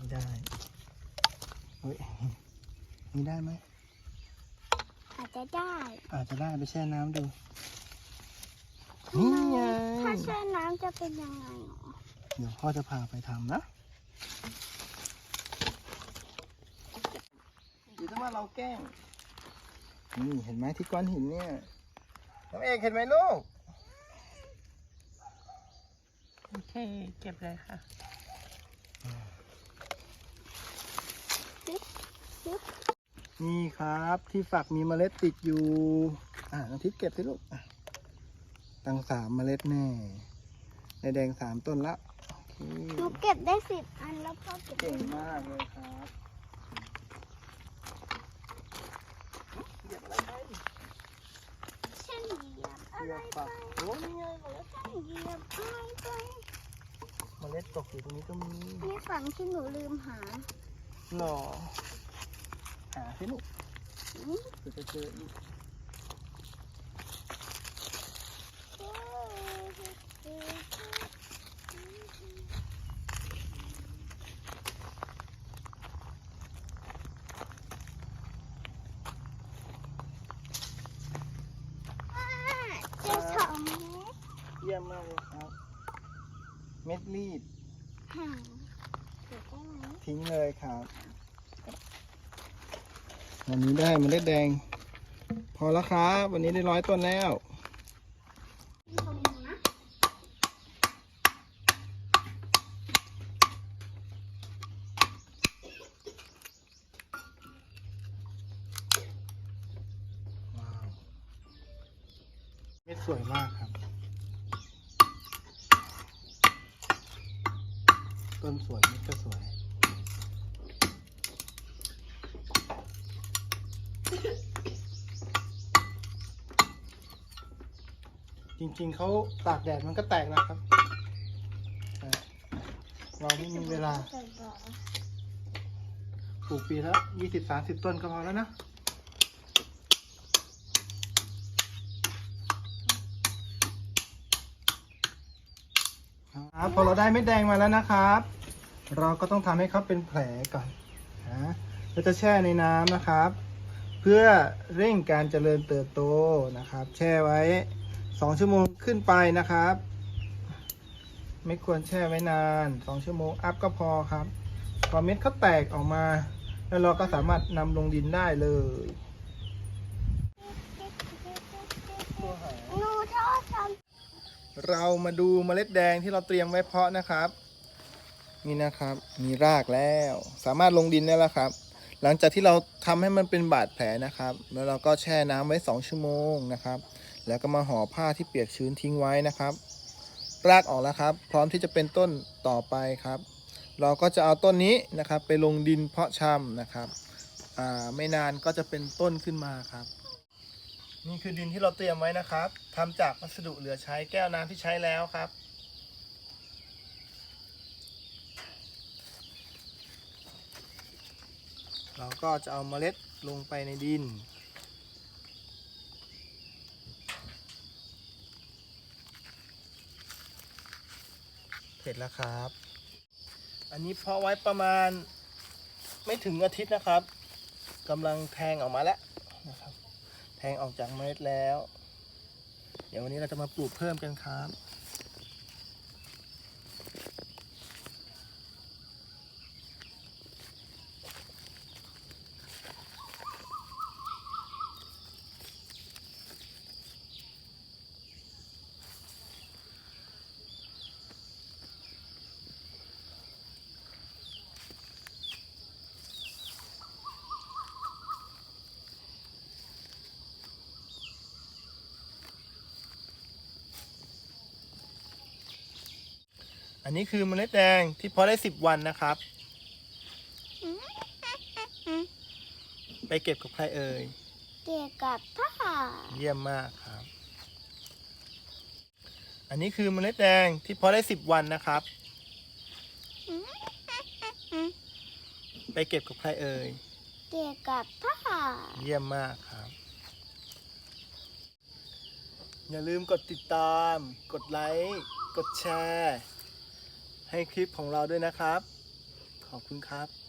ไม่ได้เฮ้ยนี่ได้ไหม อาจจะได้อาจจะได้ไปแช่น้ำดู นี่ไง ถ้าแช่น้ำจะเป็นยังไงหรอเดี๋ยวพ่อจะพาไปทำนะหรือถ้าว่าเราแกล้ง นี่เห็นไหมที่ก้อนหินเนี่ย น้องเอกเห็นไหมลูก โอเค เก็บเลยค่ะ นี่ครับที่ฝักมีเมล็ดติดอยู่ อะน้องทิพย์เก็บสิลูกตั้งสามเมล็ดแน่ในแดงสามต้นละโอเคหนูเก็บได้สิบอันแล้วพ่อเก็บเก่งมากเลยครับเหยียบอะไรไปฉันเหยียบอะไรไปโอ้นี่ไงเมล็ดฉันเหยียบอะไรไปเมล็ดตกอยู่ตรงนี้ก็มีนี่ฝั่งที่หนูลืมหา หน่อหาสิลูกอืมเดี๋ยวจะเจออีกเจอสองเม็ดเยี่ยมมากเลยครับ เม็ดรีดห่าง เก็บได้ไหมทิ้งเลยครับวันนี้ได้เมล็ดแดง พอแล้วครับ วันนี้ได้ร้อยต้นแล้วตรงนี้นะว้าวเม็ดสวยมากครับ ต้นสวยเม็ดก็สวย จริงๆเขาตากแดดมันก็แตกนะครับ เราไม่มีเวลาปลูกปีละยี่สิบสามสิบต้นก็พอแล้วนะ ครับพอเราได้เม็ดแดงมาแล้วนะครับ เราก็ต้องทำให้เขาเป็นแผลก่อนนะเราจะแช่ในน้ำนะครับ เพื่อเร่งการเจริญเติบโตนะครับ แช่ไว้ 2 ชั่วโมงขึ้นไปนะครับ ไม่ควรแช่ไว้นาน 2 ชั่วโมงอัพก็พอครับพอเม็ดเขาแตกออกมา แล้วเราก็สามารถนำลงดินได้เลยหนูชอบท เรามาดูเมล็ดแดงที่เราเตรียมไว้เพาะนะครับ นี่นะครับ มีรากแล้ว สามารถลงดินได้แล้วครับ หลังจากที่เราทำให้มันเป็นบาดแผลนะครับ แล้วเราก็แช่น้ำไว้ 2 ชั่วโมงนะครับ แล้วก็มาห่อผ้าที่เปียกชื้นทิ้งไว้นะครับ รากออกแล้วครับ พร้อมที่จะเป็นต้นต่อไปครับ เราก็จะเอาต้นนี้นะครับ ไปลงดินเพาะชำนะครับอ่าไม่นานก็จะเป็นต้นขึ้นมาครับ นี่คือดินที่เราเตรียมไว้นะครับทำจากวัสดุเหลือใช้แก้วน้ำที่ใช้แล้วครับ เราก็จะเอาเมล็ดลงไปในดิน เสร็จแล้วครับ อันนี้เพาะไว้ประมาณไม่ถึงอาทิตย์นะครับกำลังแทงออกมาแล้ว แทงออกจากเมล็ดแล้ว เดี๋ยววันนี้เราจะมาปลูกเพิ่มกันครับ อันนี้คือเมล็ดแดงที่เพาะได้10วันนะครับำไปเก็บกับใครเอ่ย เกี่ยวกับผ้าเยี่ยมมากครับ อันนี้คือเมล็ดแดงที่เพาะได้10วันนะครับ ไปเก็บกับใครเอ่ย เกี่ยวกับผ้าเยี่ยมมากครับ อย่าลืมกดติดตาม กดไลค์ กดแชร์ ให้คลิปของเราด้วยนะครับ ขอบคุณครับ